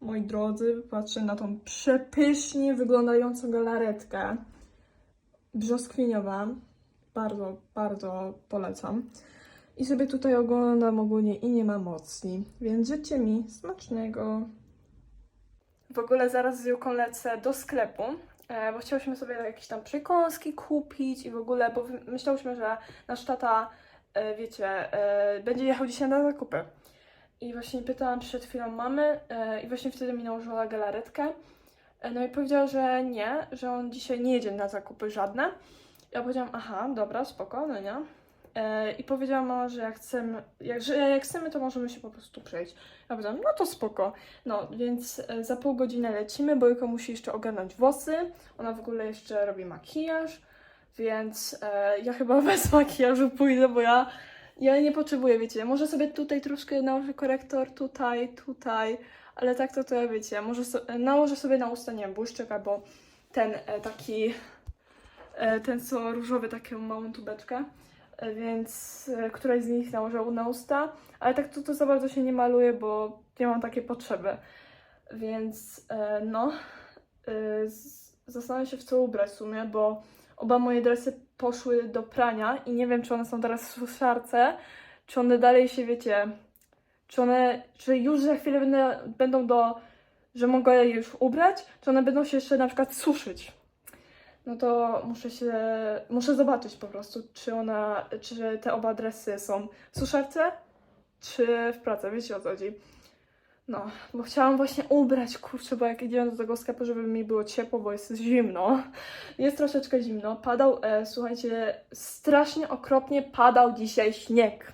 moi drodzy, patrzę na tą przepysznie wyglądającą galaretkę. Brzoskwiniowa. Bardzo, bardzo polecam. I sobie tutaj oglądam ogólnie i nie ma mocni. Więc życzcie mi smacznego. W ogóle zaraz z Juką lecę do sklepu, e, bo chciałyśmy sobie jakieś tam przekąski kupić i w ogóle, bo myślałyśmy, że nasz tata, e, wiecie, e, będzie jechał dzisiaj na zakupy. I właśnie pytałam przed chwilą mamy e, i właśnie wtedy mi nałożyła galaretkę. E, no i powiedziała, że nie, że on dzisiaj nie jedzie na zakupy żadne. Ja powiedziałam, aha, dobra, spoko, no nie. E, I powiedziała że jak chcemy, jak, że jak chcemy, to możemy się po prostu przejść. Ja powiedziałam, no to spoko. No, więc za pół godziny lecimy, bo Juka musi jeszcze ogarnąć włosy. Ona w ogóle jeszcze robi makijaż, więc ja chyba bez makijażu pójdę, bo ja, ja nie potrzebuję, wiecie, może sobie tutaj troszkę nałożę korektor, tutaj, tutaj, ale tak to to ja wiecie, może so, nałożę sobie na usta, nie wiem, błyszczyk albo ten e, taki, e, ten co różowy, taką małą tubeczkę, e, więc e, któraś z nich nałożę na usta, ale tak to, to za bardzo się nie maluje, bo nie mam takiej potrzeby. Więc e, no, e, z- zastanawiam się w co ubrać w sumie, bo oba moje dresy poszły do prania i nie wiem, czy one są teraz w suszarce, czy one dalej się, wiecie, czy one, czy już za chwilę będę, będą do, że mogę je już ubrać, czy one będą się jeszcze na przykład suszyć. No to muszę się, muszę zobaczyć po prostu, czy ona, czy te oba dresy są w suszarce, czy w pracy, wiecie o co chodzi. No, bo chciałam właśnie ubrać, kurczę, bo jak idziemy do tego sklepu, żeby mi było ciepło, bo jest zimno. Jest troszeczkę zimno. Padał, e, słuchajcie, strasznie okropnie padał dzisiaj śnieg.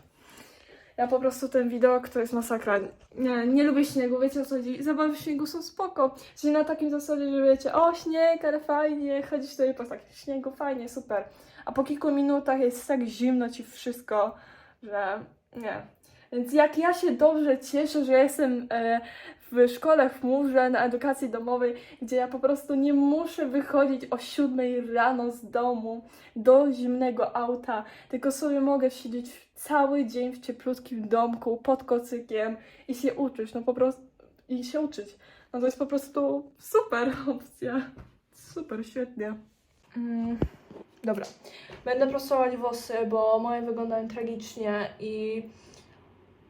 Ja po prostu ten widok to jest masakra. Nie, nie lubię śniegu, wiecie o co chodzi. Zabawy w śniegu są spoko. Czyli na takim zasadzie, że wiecie, o śnieg, ale fajnie, chodzisz sobie po takim śniegu, fajnie, super. A po kilku minutach jest tak zimno ci wszystko, że nie. Więc jak ja się dobrze cieszę, że jestem e, w szkole w chmurze na edukacji domowej, gdzie ja po prostu nie muszę wychodzić o 7 rano z domu do zimnego auta, tylko sobie mogę siedzieć cały dzień w cieplutkim domku pod kocykiem i się uczyć, no po prostu i się uczyć. No to jest po prostu super opcja. Super, świetnie. Mm, dobra. Będę prostować włosy, bo moje wyglądają tragicznie i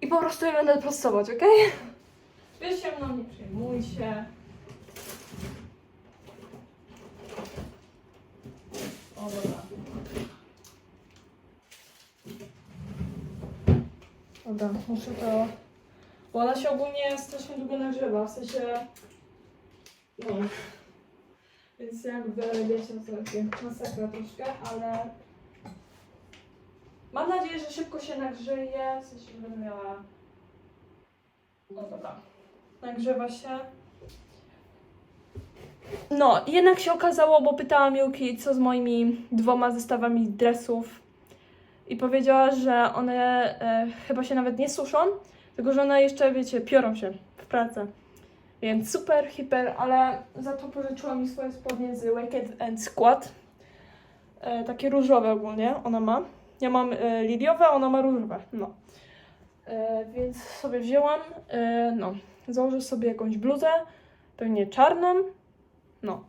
i po prostu je będę prostować, ok? Wiesz się mną, nie przejmuj się. O, dobra. Dobra, muszę to... Bo ona się ogólnie strasznie długo nagrzewa, w sensie... No. Więc jakby, wiecie, to takie masakra troszkę, ale... Mam nadzieję, że szybko się nagrzeje, w sensie, że będę miała... No dobra. Nagrzewa się. No, jednak się okazało, bo pytałam Juki, co z moimi dwoma zestawami dresów. I powiedziała, że one e, chyba się nawet nie suszą, tylko że one jeszcze, wiecie, piorą się w pracę. Więc super, hiper, ale za to pożyczyła mi swoje spodnie z Wicked and Squat. E, takie różowe ogólnie ona ma. Ja mam e, liliowe, ona ma różowe. No. E, więc sobie wzięłam. E, no. Założę sobie jakąś bluzę, pewnie czarną. No.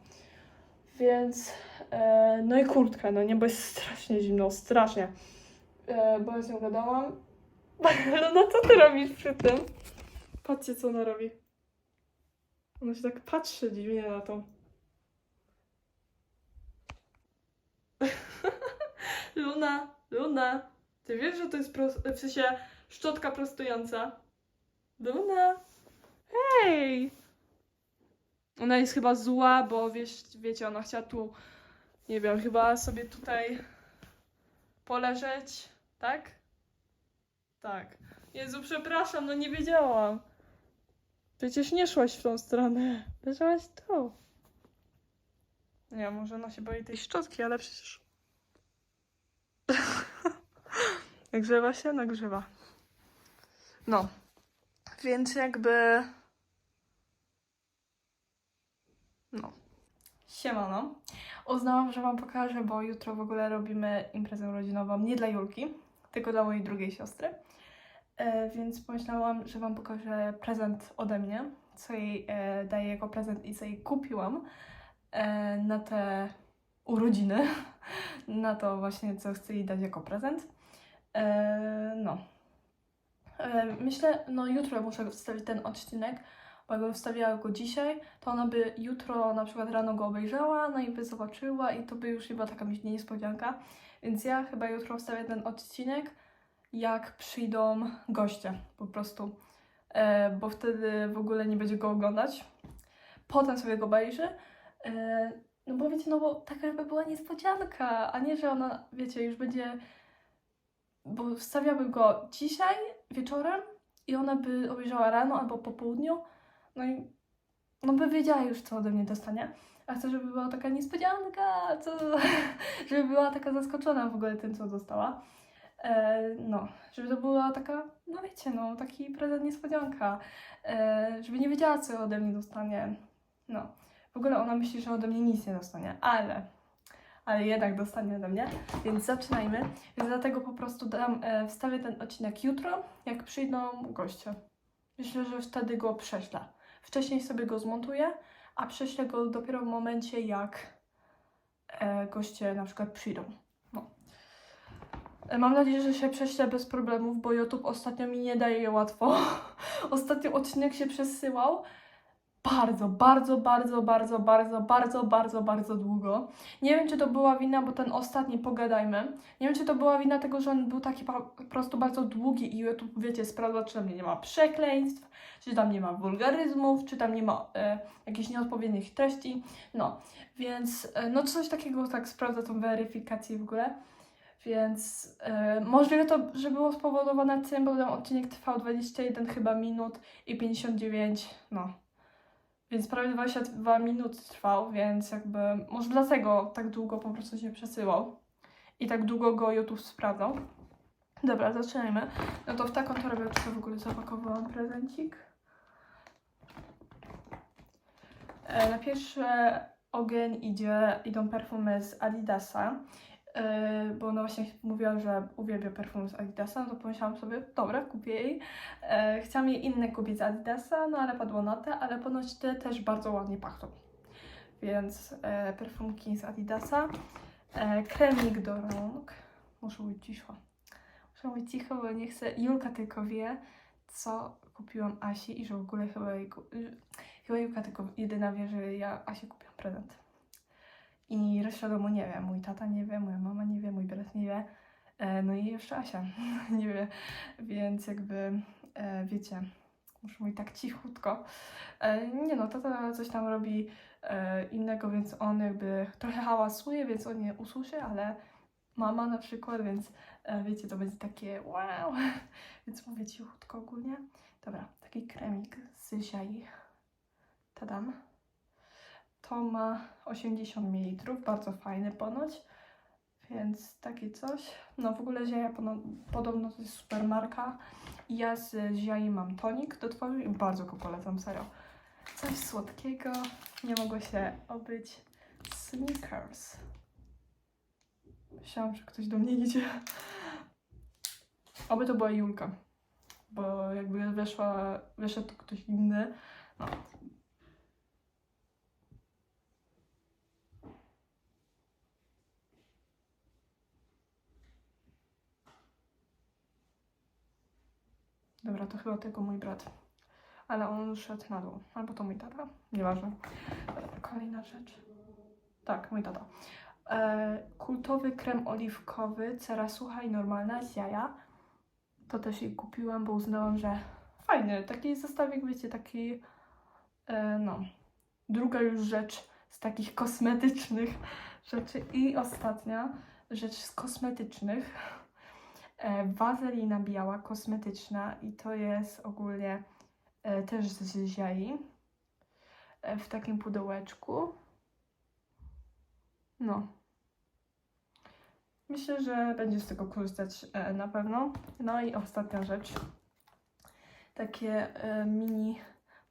Więc. E, no i kurtkę, no nie, bo jest strasznie zimno, strasznie. E, bo ja z nią gadałam. No co ty robisz przy tym? Patrzcie, co ona robi. Ona się tak patrzy dziwnie na to. Luna, Luna, ty wiesz, że to jest w sensie szczotka prostująca? Luna, hej! Ona jest chyba zła, bo wiesz, wiecie, ona chciała tu, nie wiem, chyba sobie tutaj poleżeć, tak? Tak. Jezu, przepraszam, no nie wiedziałam. Przecież nie szłaś w tą stronę. Leżałaś tu. Nie, może ona się boi tej szczotki, ale przecież... Nagrzewa się? Nagrzewa. No. Więc jakby... No. Siemano. Uznałam, że wam pokażę, bo jutro w ogóle robimy imprezę rodzinową nie dla Julki, tylko dla mojej drugiej siostry. E, więc pomyślałam, że wam pokażę prezent ode mnie, co jej e, daję jako prezent i co jej kupiłam e, na te urodziny, na to właśnie, co chcę jej dać jako prezent. E, no. E, myślę, no jutro muszę wstawić ten odcinek, bo jakbym wstawiała go dzisiaj, to ona by jutro na przykład rano go obejrzała, no i by zobaczyła i to by już była taka mi- niespodzianka. Więc ja chyba jutro wstawię ten odcinek, jak przyjdą goście po prostu, e, bo wtedy w ogóle nie będzie go oglądać. Potem sobie go obejrzy. No bo wiecie, no bo taka by była niespodzianka, a nie, że ona, wiecie, już będzie bo wstawiałbym go dzisiaj wieczorem i ona by obejrzała rano albo po południu, no i no by wiedziała już, co ode mnie dostanie. A chcę, żeby była taka niespodzianka, co, żeby była taka zaskoczona w ogóle tym, co dostała. E, no, żeby to była taka, no wiecie, no, taki prezent niespodzianka. E, żeby nie wiedziała, co ode mnie dostanie. No, w ogóle ona myśli, że ode mnie nic nie dostanie, ale, ale jednak dostanie ode mnie, więc zaczynajmy. Więc dlatego po prostu dam, e, wstawię ten odcinek jutro, jak przyjdą goście. Myślę, że wtedy go prześlę. Wcześniej sobie go zmontuję, a prześlę go dopiero w momencie, jak e, goście na przykład przyjdą. No. E, Mam nadzieję, że się prześlę bez problemów, bo YouTube ostatnio mi nie daje je łatwo. Ostatnio odcinek się przesyłał bardzo, bardzo, bardzo, bardzo, bardzo, bardzo, bardzo, bardzo długo. Nie wiem, czy to była wina, bo ten ostatni, pogadajmy, nie wiem, czy to była wina tego, że on był taki po prostu bardzo długi i YouTube, wiecie, sprawdza, czy tam nie ma przekleństw, czy tam nie ma wulgaryzmów, czy tam nie ma e, jakichś nieodpowiednich treści. No, więc e, no coś takiego tak sprawdza tą weryfikację w ogóle. Więc e, możliwe to, że było spowodowane tym, bo ten odcinek trwał 21 chyba minut i 59, no. Więc prawie 22 minut trwał, więc jakby może dlatego tak długo po prostu się przesyłał i tak długo go YouTube sprawdzał. Dobra, zaczynajmy. No to w taką torebeczkę w ogóle zapakowałam prezencik. E, Na pierwszy ogień idzie, idą perfumy z Adidasa, bo ona właśnie mówiła, że uwielbia perfumy z Adidasa, no to pomyślałam sobie, dobra, kupię jej. E, chciałam jej inne kupić z Adidasa, no ale padło na te, ale ponoć te też bardzo ładnie pachną. Więc e, perfumki z Adidasa. E, kremik do rąk. Muszę być cicho. Muszę być cicho, bo nie chcę. Julka tylko wie, co kupiłam Asi i że w ogóle chyba, jej, chyba Julka tylko jedyna wie, że ja Asi kupiłam prezent. I reszta domu nie wie. Mój tata nie wie, moja mama nie wie, mój brat nie wie. E, no i jeszcze Asia nie wie. Więc jakby e, wiecie, muszę mówić tak cichutko. E, nie no, tata coś tam robi innego, więc on jakby trochę hałasuje, więc on nie usłyszy, ale mama na przykład, więc wiecie, to będzie takie wow, więc mówię cichutko ogólnie. Dobra, taki kremik z Ziai. Tadam. To ma 80 ml, bardzo fajny ponoć, więc takie coś. No w ogóle pono- podobno to jest super marka. I Ja z Ziai mam tonik do twarzy i bardzo go polecam, serio. Coś słodkiego, nie mogło się obyć. Snickers. Myślałam, że ktoś do mnie idzie. Oby to była Julka, bo jakby weszła, wyszedł ktoś inny. No. Dobra, to chyba tylko mój brat. Ale on szedł na dół. Albo to mój tata. Nieważne. Dobra, Kolejna rzecz. Tak, mój tata. E, kultowy krem oliwkowy, cera sucha i normalna z jaja. To też jej kupiłam, bo uznałam, że fajny. Taki zestawik, wiecie, taki e, no. Druga już rzecz z takich kosmetycznych rzeczy. I ostatnia rzecz z kosmetycznych. E, wazelina biała, kosmetyczna i to jest ogólnie e, też z ziai e, w takim pudełeczku. No. Myślę, że będzie z tego korzystać na pewno. No i ostatnia rzecz. Takie mini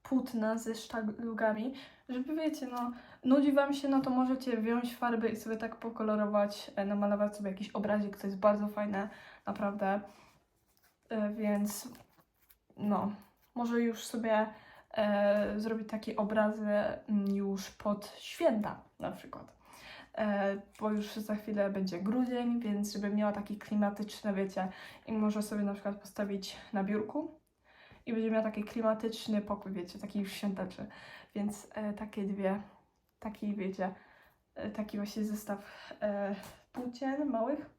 płótna ze sztalugami. Żeby wiecie, no, nudzi Wam się, no to możecie wziąć farby i sobie tak pokolorować, namalować sobie jakiś obrazik, co jest bardzo fajne, naprawdę. E, więc no, może już sobie e, zrobić takie obrazy mm, już pod święta na przykład. E, bo już za chwilę będzie grudzień, więc żeby miała taki klimatyczny, wiecie, i może sobie na przykład postawić na biurku i będzie miała taki klimatyczny pokój, wiecie, taki już świąteczny. Więc e, takie dwie, taki wiecie, e, taki właśnie zestaw e, płócien małych.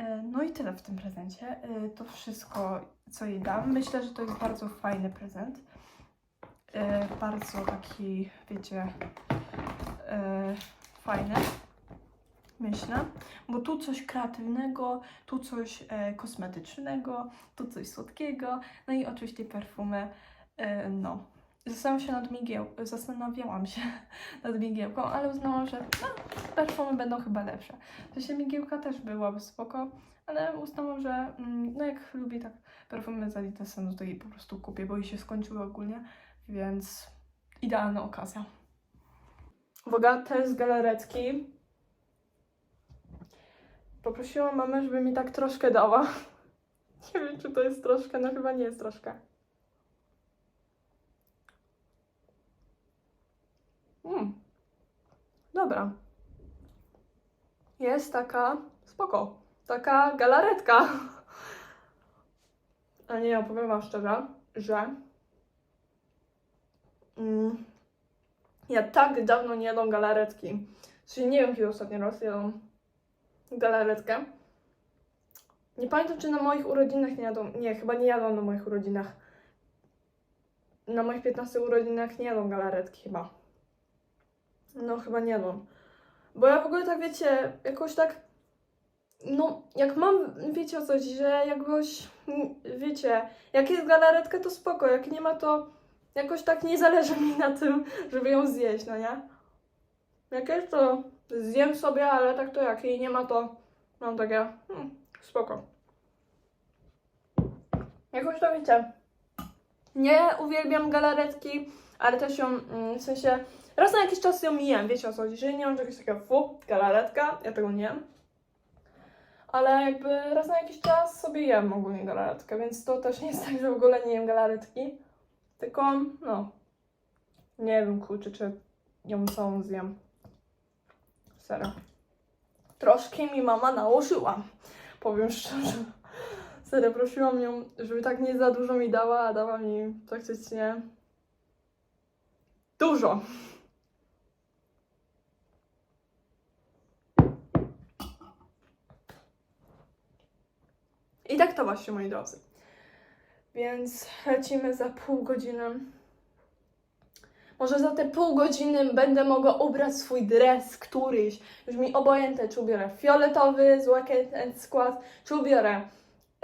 E, no i tyle w tym prezencie. E, to wszystko, co jej dam. Myślę, że to jest bardzo fajny prezent. E, bardzo taki, wiecie, fajny. Myślę, bo tu coś kreatywnego, tu coś kosmetycznego, tu coś słodkiego, no i oczywiście perfumy. No, Zastanawiałam się nad migieł, zastanawiałam się nad migiełką, ale uznałam, że no, perfumy będą chyba lepsze. W sensie migiełka też byłaby spoko, ale uznałam, że mm, no jak lubię tak perfumy z Adidasa, no to jej po prostu kupię, bo jej się skończyły ogólnie, więc idealna okazja. Uwaga, test galaretki. Poprosiłam mamę, żeby mi tak troszkę dała. Nie wiem, czy to jest troszkę, no chyba nie jest troszkę. Mm. Dobra. Jest taka spoko. Taka galaretka. A nie, opowiem wam szczerze, że mm, ja tak dawno nie jadłam galaretki. Czyli nie wiem, kiedy ostatni raz jadłam galaretkę. Nie pamiętam, czy na moich urodzinach nie jadłam. Nie, chyba nie jadłam na moich urodzinach. Na moich 15 urodzinach nie jadłam galaretki chyba. No, chyba nie jadłam. Bo ja w ogóle tak wiecie, jakoś tak. No, jak mam, wiecie o co chodzi, że jakoś, wiecie, jak jest galaretka, to spoko, jak nie ma, to jakoś tak nie zależy mi na tym, żeby ją zjeść, no nie? Jak jest, to zjem sobie, ale tak to jak jej nie ma, to mam takie, hmm, spoko. Jakoś to wiecie, nie uwielbiam galaretki, ale też ją, mm, w sensie, raz na jakiś czas ją jem, wiecie o co chodzi, że nie mam czegoś takiego, fu, galaretka, ja tego nie jem. Ale jakby raz na jakiś czas sobie jem ogólnie galaretkę, więc to też nie jest tak, że w ogóle nie jem galaretki. Tylko, no, nie wiem, kurczę, czy ją całą zjem. Serio. Troszkę mi mama nałożyła, powiem szczerze. Serio, prosiłam ją, żeby tak nie za dużo mi dała, a dała mi praktycznie dużo. I tak to właśnie, moi drodzy. Więc lecimy za pół godziny. Może za te pół godziny będę mogła ubrać swój dres któryś. Już mi obojętne, czy ubiorę fioletowy z and Squad, czy ubiorę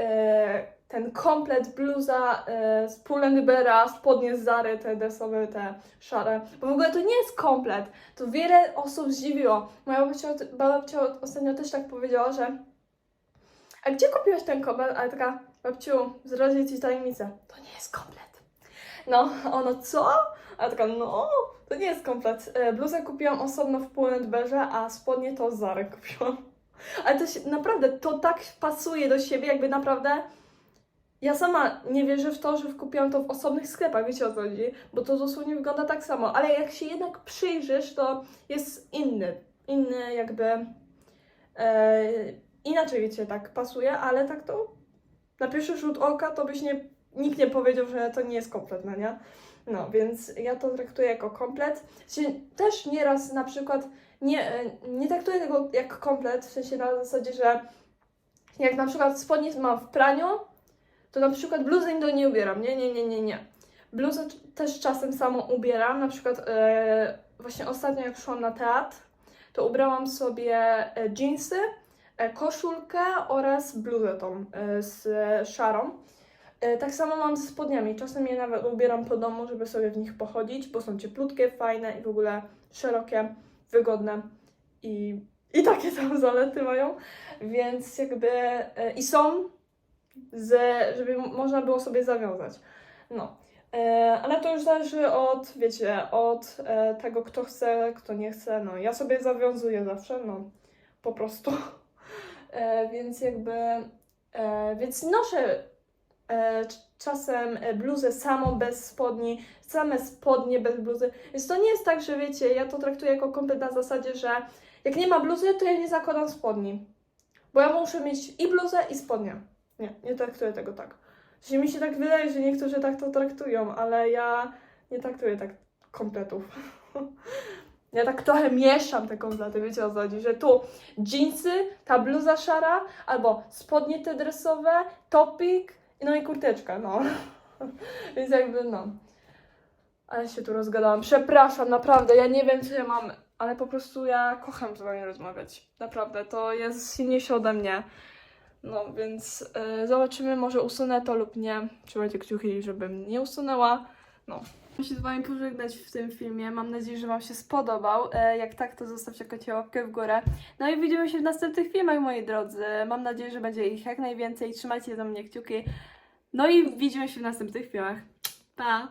e, ten komplet bluza e, z Pull&Beara, spodnie z Zary, te dresowe, te szare. Bo w ogóle to nie jest komplet. To wiele osób zdziwiło. Moja babcia, babcia ostatnio też tak powiedziała, że a gdzie kupiłaś ten komplet? Ale taka, babciu, zdradzę ci tajemnicę. To nie jest komplet. No, a ono co? A taka, no, to nie jest komplet. E, Bluzę kupiłam osobno w Pull&Bearze, a spodnie to Zary kupiłam. Ale to się, naprawdę, to tak pasuje do siebie, jakby naprawdę... Ja sama nie wierzę w to, że kupiłam to w osobnych sklepach, wiecie o co chodzi? Bo to dosłownie wygląda tak samo. Ale jak się jednak przyjrzysz, to jest inny. Inny jakby... E, inaczej, wiecie, tak pasuje, ale tak to na pierwszy rzut oka to byś nie, nikt nie powiedział, że to nie jest komplet, no nie? No, więc ja to traktuję jako komplet. Też nieraz na przykład nie, e, nie traktuję tego jak komplet, w sensie na zasadzie, że jak na przykład spodnie mam w praniu, to na przykład bluzę do nie ubieram. Nie, nie, nie, nie, nie. Bluzę też czasem samą ubieram. Na przykład e, właśnie ostatnio jak szłam na teatr, to ubrałam sobie jeansy, koszulkę oraz bluzę tą e, z e, szarą. E, Tak samo mam ze spodniami. Czasem je nawet ubieram po domu, żeby sobie w nich pochodzić, bo są cieplutkie, fajne i w ogóle szerokie, wygodne i, i takie tam zalety mają. Więc jakby e, i są, z, żeby można było sobie zawiązać. No. E, ale to już zależy od, wiecie, od e, tego, kto chce, kto nie chce. No, ja sobie zawiązuję zawsze, no, po prostu. E, więc jakby, e, więc noszę e, czasem bluzę samą bez spodni, same spodnie bez bluzy. Więc to nie jest tak, że wiecie, ja to traktuję jako komplet na zasadzie, że jak nie ma bluzy, to ja nie zakładam spodni. Bo ja muszę mieć i bluzę, i spodnie. Nie, nie traktuję tego tak. Że mi się tak wydaje, że niektórzy tak to traktują, ale ja nie traktuję tak kompletów. Ja tak trochę mieszam te komplety, wiecie o co chodzi, że tu dżinsy, ta bluza szara, albo spodnie te dresowe, topik, no i kurteczka, no. Więc jakby no. Ale się tu rozgadałam. Przepraszam, naprawdę, ja nie wiem co ja mam, ale po prostu ja kocham z wami rozmawiać. Naprawdę, to jest silniejsze ode mnie. No, więc y, zobaczymy, może usunę to lub nie. Trzymajcie kciuki, żebym nie usunęła. No. Muszę się z Wami pożegnać w tym filmie. Mam nadzieję, że Wam się spodobał. E, jak tak, to zostawcie kocie łapkę w górę. No i widzimy się w następnych filmach, moi drodzy. Mam nadzieję, że będzie ich jak najwięcej. Trzymajcie za mnie kciuki. No i widzimy się w następnych filmach. Pa!